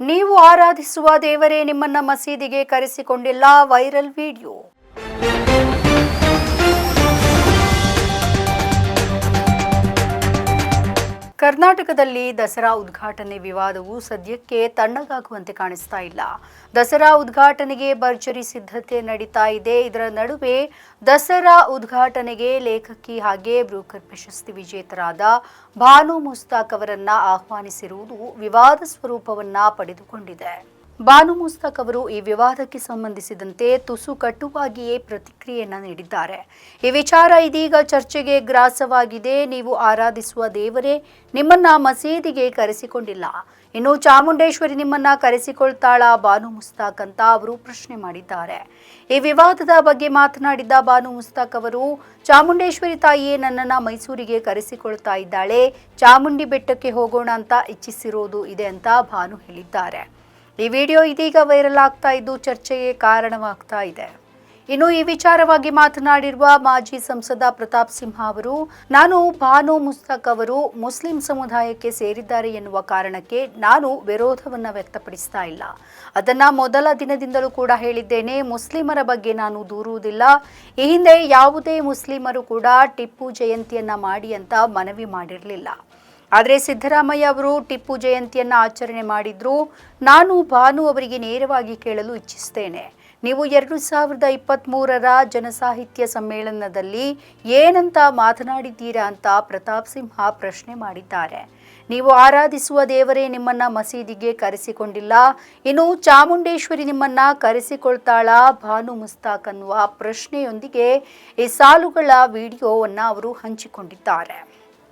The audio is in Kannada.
ನೀವು ಆರಾಧಿಸುವ ದೇವರೇ ನಿಮ್ಮನ್ನ ಮಸೀದಿಗೆ ಕರೆಸಿಕೊಂಡಿಲ್ಲ ವೈರಲ್ ವಿಡಿಯೋ ಕರ್ನಾಟಕದಲ್ಲಿ ದಸರಾ ಉದ್ಘಾಟನೆ ವಿವಾದವು ಸದ್ಯಕ್ಕೆ ತಣ್ಣಗಾಗುವಂತೆ ಕಾಣಿಸ್ತಾ ಇಲ್ಲ. ದಸರಾ ಉದ್ಘಾಟನೆಗೆ ಭರ್ಜರಿ ಸಿದ್ಧತೆ ನಡೀತಾ ಇದೆ. ಇದರ ನಡುವೆ ದಸರಾ ಉದ್ಘಾಟನೆಗೆ ಲೇಖಕಿ ಹಾಗೆ ಬ್ರೂಕರ್ ಪ್ರಶಸ್ತಿ ವಿಜೇತರಾದ ಭಾನು ಮುಸ್ತಾಕ್ ಅವರನ್ನ ಆಹ್ವಾನಿಸಿರುವುದು ವಿವಾದ ಸ್ವರೂಪವನ್ನ ಪಡೆದುಕೊಂಡಿದೆ. ಬಾನು ಮುಸ್ತಾಕ್ ಅವರು ಈ ವಿವಾದಕ್ಕೆ ಸಂಬಂಧಿಸಿದಂತೆ ತುಸು ಕಟ್ಟುವಾಗಿಯೇ ಪ್ರತಿಕ್ರಿಯೆಯನ್ನು ನೀಡಿದ್ದಾರೆ. ಈ ವಿಚಾರ ಇದೀಗ ಚರ್ಚೆಗೆ ಗ್ರಾಸವಾಗಿದೆ. ನೀವು ಆರಾಧಿಸುವ ದೇವರೇ ನಿಮ್ಮನ್ನ ಮಸೀದಿಗೆ ಕರೆಸಿಕೊಂಡಿಲ್ಲ. ಇನ್ನು ಚಾಮುಂಡೇಶ್ವರಿ ನಿಮ್ಮನ್ನ ಕರೆಸಿಕೊಳ್ತಾಳ ಬಾನು ಮುಸ್ತಾಕ್ ಅಂತ ಅವರು ಪ್ರಶ್ನೆ ಮಾಡಿದ್ದಾರೆ. ಈ ವಿವಾದದ ಬಗ್ಗೆ ಮಾತನಾಡಿದ್ದ ಬಾನು ಮುಸ್ತಾಕ್ ಅವರು, ಚಾಮುಂಡೇಶ್ವರಿ ತಾಯಿಯೇ ನನ್ನನ್ನ ಮೈಸೂರಿಗೆ ಕರೆಸಿಕೊಳ್ತಾ ಇದ್ದಾಳೆ. ಚಾಮುಂಡಿ ಬೆಟ್ಟಕ್ಕೆ ಹೋಗೋಣ ಅಂತ ಇಚ್ಛಿಸಿರೋದು ಇದೆ ಅಂತ ಭಾನು ಹೇಳಿದ್ದಾರೆ. ಈ ವಿಡಿಯೋ ಇದೀಗ ವೈರಲ್ ಆಗ್ತಾ ಇದ್ದು ಚರ್ಚೆಗೆ ಕಾರಣವಾಗ್ತಾ ಇದೆ. ಇನ್ನು ಈ ವಿಚಾರವಾಗಿ ಮಾತನಾಡಿರುವ ಮಾಜಿ ಸಂಸದ ಪ್ರತಾಪ್ ಸಿಂಹ ಅವರು, ನಾನು ಭಾನು ಮುಸ್ತಕ್ ಅವರು ಮುಸ್ಲಿಂ ಸಮುದಾಯಕ್ಕೆ ಸೇರಿದ್ದಾರೆ ಎನ್ನುವ ಕಾರಣಕ್ಕೆ ನಾನು ವಿರೋಧವನ್ನು ವ್ಯಕ್ತಪಡಿಸ್ತಾ ಇಲ್ಲ. ಅದನ್ನ ಮೊದಲ ದಿನದಿಂದಲೂ ಕೂಡ ಹೇಳಿದ್ದೇನೆ, ಮುಸ್ಲಿಮರ ಬಗ್ಗೆ ನಾನು ದೂರುವುದಿಲ್ಲ. ಈ ಹಿಂದೆ ಯಾವುದೇ ಮುಸ್ಲಿಮರು ಕೂಡ ಟಿಪ್ಪು ಜಯಂತಿಯನ್ನ ಮಾಡಿ ಅಂತ ಮನವಿ ಮಾಡಿರಲಿಲ್ಲ. ಆದರೆ ಸಿದ್ದರಾಮಯ್ಯ ಅವರು ಟಿಪ್ಪು ಜಯಂತಿಯನ್ನ ಆಚರಣೆ ಮಾಡಿದ್ರು. ನಾನು ಭಾನು ಅವರಿಗೆ ನೇರವಾಗಿ ಕೇಳಲು ಇಚ್ಛಿಸ್ತೇನೆ. ನೀವು ಎರಡು ಸಾವಿರದ ಇಪ್ಪತ್ತ್ಮೂರರ ಜನಸಾಹಿತ್ಯ ಸಮ್ಮೇಳನದಲ್ಲಿ ಏನಂತ ಮಾತನಾಡಿದ್ದೀರಾ ಅಂತ ಪ್ರತಾಪ್ ಸಿಂಹ ಪ್ರಶ್ನೆ ಮಾಡಿದ್ದಾರೆ. ನೀವು ಆರಾಧಿಸುವ ದೇವರೇ ನಿಮ್ಮನ್ನ ಮಸೀದಿಗೆ ಕರೆಸಿಕೊಂಡಿಲ್ಲ. ಇನ್ನು ಚಾಮುಂಡೇಶ್ವರಿ ನಿಮ್ಮನ್ನ ಕರೆಸಿಕೊಳ್ತಾಳ ಭಾನು ಮುಸ್ತಾಕ್ ಅನ್ನುವ ಪ್ರಶ್ನೆಯೊಂದಿಗೆ ಈ ಸಾಲುಗಳ ವಿಡಿಯೋವನ್ನು ಅವರು ಹಂಚಿಕೊಂಡಿದ್ದಾರೆ.